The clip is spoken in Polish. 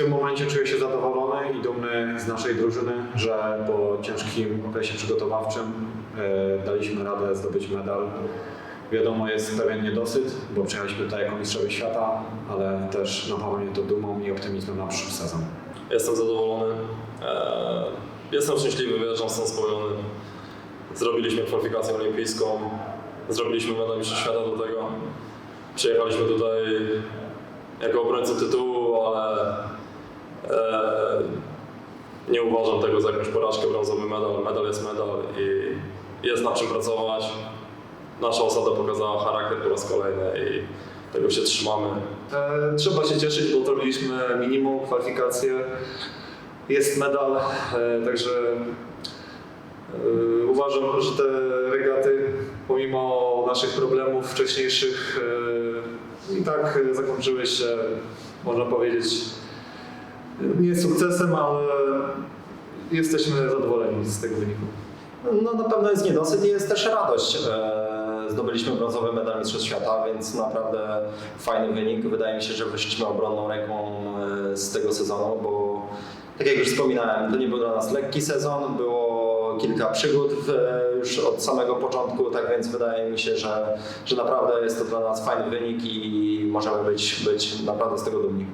tym momencie czuję się zadowolony i dumny z naszej drużyny, że po ciężkim okresie przygotowawczym e, daliśmy radę zdobyć medal. Wiadomo, jest pewien niedosyt, bo przyjechaliśmy tutaj jako mistrzowie świata, ale też napawa mnie to dumą i optymizmem na przyszły sezon. Jestem zadowolony. Eee, Jestem szczęśliwy, wyjeżdżam stąd spełniony. Zrobiliśmy kwalifikację olimpijską, zrobiliśmy medal mistrza świata do tego. Przyjechaliśmy tutaj jako obrońcy tytułu, ale nie uważam tego za jakąś porażkę, brązowy medal. Medal jest medal i jest nad czym pracować. Nasza osada pokazała charakter po raz kolejny i tego się trzymamy. E, Trzeba się cieszyć, bo zrobiliśmy minimum kwalifikacje. Jest medal, e, także e, uważam, że te regaty, pomimo naszych problemów wcześniejszych, e, i tak e, zakończyły się, można powiedzieć, nie sukcesem, ale jesteśmy zadowoleni z tego wyniku. No na pewno jest niedosyt i jest też radość. E, Zdobyliśmy brązowy medal Mistrzostw Świata, więc naprawdę fajny wynik. Wydaje mi się, że wyszliśmy obronną ręką e, z tego sezonu, bo tak jak już wspominałem, to nie był dla nas lekki sezon, było kilka przygód już od samego początku, tak więc wydaje mi się, że, że naprawdę jest to dla nas fajny wynik i możemy być, być naprawdę z tego dumni.